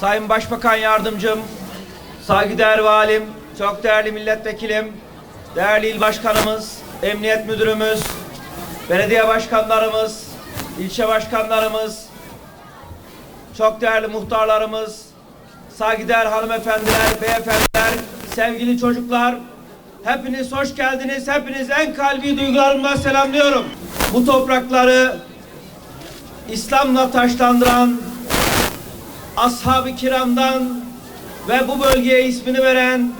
Sayın Başbakan Yardımcım, saygıdeğer valim, çok değerli milletvekilim, değerli il başkanımız, emniyet müdürümüz, belediye başkanlarımız, ilçe başkanlarımız, çok değerli muhtarlarımız, saygıdeğer hanımefendiler, beyefendiler, sevgili çocuklar, hepiniz hoş geldiniz. Hepiniz en kalbi duygularımla selamlıyorum. Bu toprakları İslam'la taşlandıran ashab-ı kiramdan ve bu bölgeye ismini veren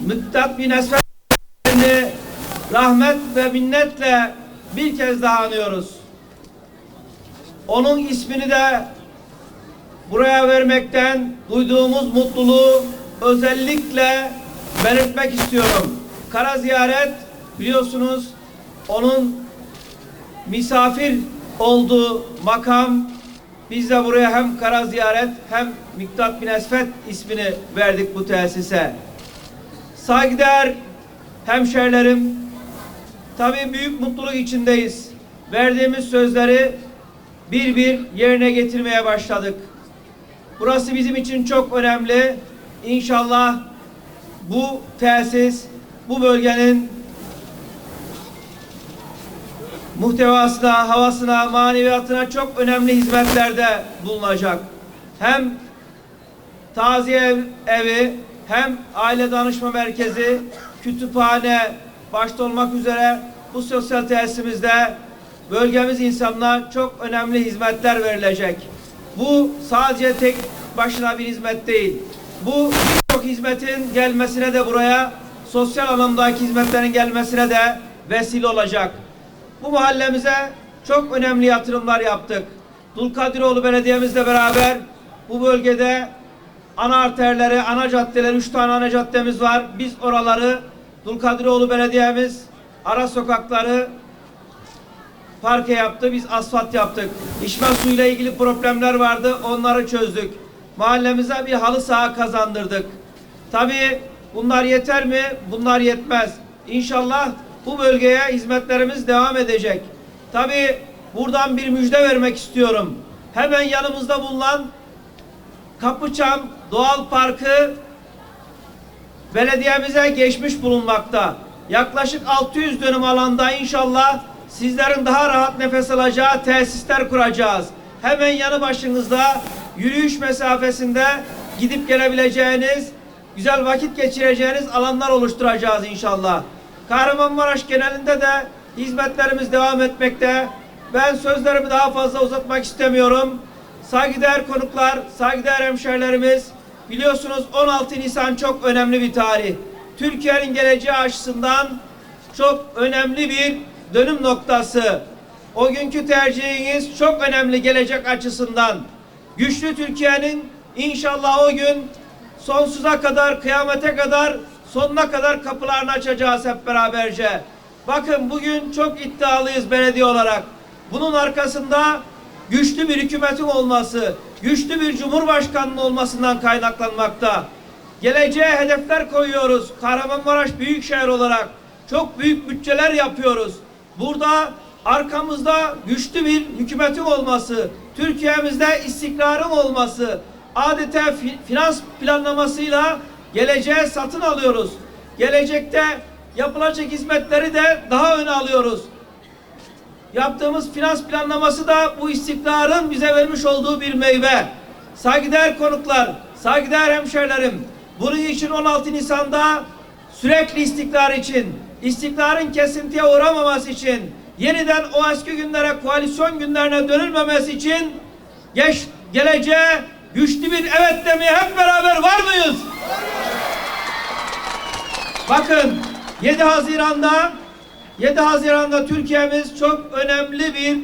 Miktat bin Esved'ini rahmet ve minnetle bir kez daha anıyoruz. Onun ismini de buraya vermekten duyduğumuz mutluluğu özellikle belirtmek istiyorum. Kara ziyaret biliyorsunuz onun misafir olduğu makam biz de buraya hem kara ziyaret hem Miktat bin Esfet ismini verdik bu tesise. Saygıdeğer hemşerilerim tabii büyük mutluluk içindeyiz. Verdiğimiz sözleri bir bir yerine getirmeye başladık. Burası bizim için çok önemli. İnşallah bu tesis bu bölgenin muhtevasına, havasına, maneviyatına çok önemli hizmetlerde bulunacak. Hem taziye ev- evi, hem aile danışma merkezi, kütüphane başta olmak üzere bu sosyal tesisimizde bölgemiz insanına çok önemli hizmetler verilecek. Bu sadece tek başına bir hizmet değil. Bu birçok hizmetin gelmesine de buraya sosyal anlamdaki hizmetlerin gelmesine de vesile olacak. Bu mahallemize çok önemli yatırımlar yaptık. Dulkadiroğlu Belediye'mizle beraber bu bölgede ana arterleri, ana caddeler, üç tane ana caddemiz var. Biz oraları Dulkadiroğlu Belediye'miz ara sokakları parke yaptı. Biz asfalt yaptık. İçme suyuyla ilgili problemler vardı. Onları çözdük. Mahallemize bir halı saha kazandırdık. Tabii bunlar yeter mi? Bunlar yetmez. İnşallah bu bölgeye hizmetlerimiz devam edecek. Tabii buradan bir müjde vermek istiyorum. Hemen yanımızda bulunan Kapıçam Doğal Parkı belediyemize geçmiş bulunmakta. Yaklaşık 600 dönüm alanda inşallah sizlerin daha rahat nefes alacağı tesisler kuracağız. Hemen yanı başınızda yürüyüş mesafesinde gidip gelebileceğiniz, güzel vakit geçireceğiniz alanlar oluşturacağız inşallah. Kahramanmaraş genelinde de hizmetlerimiz devam etmekte. Ben sözlerimi daha fazla uzatmak istemiyorum. Saygıdeğer konuklar, saygıdeğer hemşehrilerimiz, biliyorsunuz 16 Nisan çok önemli bir tarih. Türkiye'nin geleceği açısından çok önemli bir dönüm noktası. O günkü tercihiniz çok önemli gelecek açısından. Güçlü Türkiye'nin inşallah o gün sonsuza kadar, kıyamete kadar, sonuna kadar kapılarını açacağız hep beraberce. Bakın bugün çok iddialıyız belediye olarak. Bunun arkasında güçlü bir hükümetin olması, güçlü bir cumhurbaşkanının olmasından kaynaklanmakta. Geleceğe hedefler koyuyoruz. Kahramanmaraş Büyükşehir olarak çok büyük bütçeler yapıyoruz. Burada arkamızda güçlü bir hükümetin olması, Türkiye'mizde istikrarın olması, adeta fi- finans planlamasıyla geleceğe satın alıyoruz. Gelecekte yapılacak hizmetleri de daha öne alıyoruz. Yaptığımız finans planlaması da bu istikrarın bize vermiş olduğu bir meyve. Saygıdeğer konuklar, saygıdeğer hemşerilerim, bunun için 16 Nisan'da sürekli istikrar için, istikrarın kesintiye uğramaması için, yeniden o eski günlere, koalisyon günlerine dönülmemesi için geç, geleceğe güçlü bir evet demeye hep beraber var mıyız? Bakın 7 Haziran'da 7 Haziran'da Türkiye'miz çok önemli bir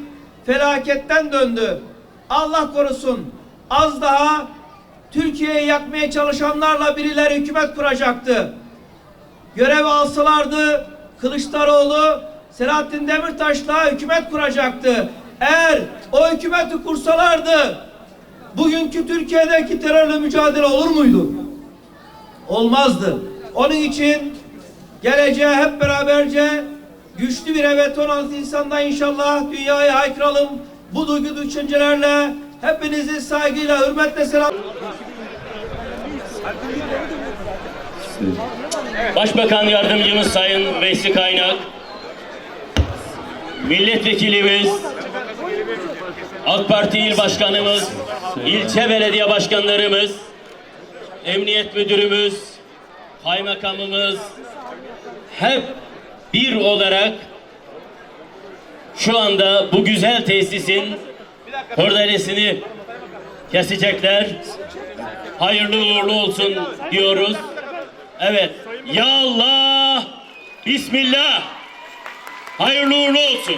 felaketten döndü. Allah korusun az daha Türkiye'yi yakmaya çalışanlarla birileri hükümet kuracaktı. Görev alsalardı Kılıçdaroğlu Selahattin Demirtaş'la hükümet kuracaktı. Eğer o hükümeti kursalardı bugünkü Türkiye'deki terörle mücadele olur muydu? Olmazdı. Onun için geleceğe hep beraberce güçlü bir evet 16 insanda inşallah dünyaya haykıralım. Bu duygu düşüncelerle Hepinizi saygıyla, hürmetle selam. Başbakan Yardımcımız Sayın Veysi Kaynak, Milletvekilimiz, AK Parti İl Başkanımız, ilçe belediye başkanlarımız, Emniyet Müdürümüz, Kaymakamımız hep bir olarak şu anda bu güzel tesisin kordelesini kesecekler. Hayırlı uğurlu olsun diyoruz. Evet. Ya Allah. Bismillah. Hayırlı uğurlu olsun.